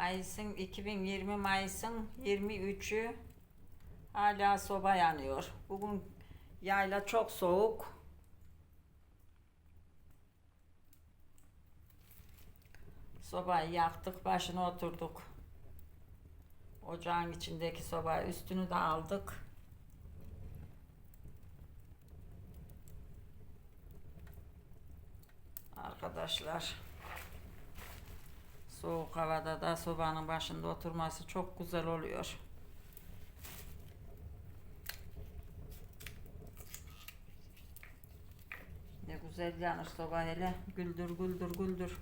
Mayıs'ın 2020 Mayıs'ın 23'ü hala soba yanıyor. Bugün yayla çok soğuk. Sobayı yaktık, başına oturduk. Ocağın içindeki soba üstünü de aldık. Arkadaşlar soğuk havada da sobanın başında oturması çok güzel oluyor. Ne güzel yanır soba hele. Güldür güldür güldür.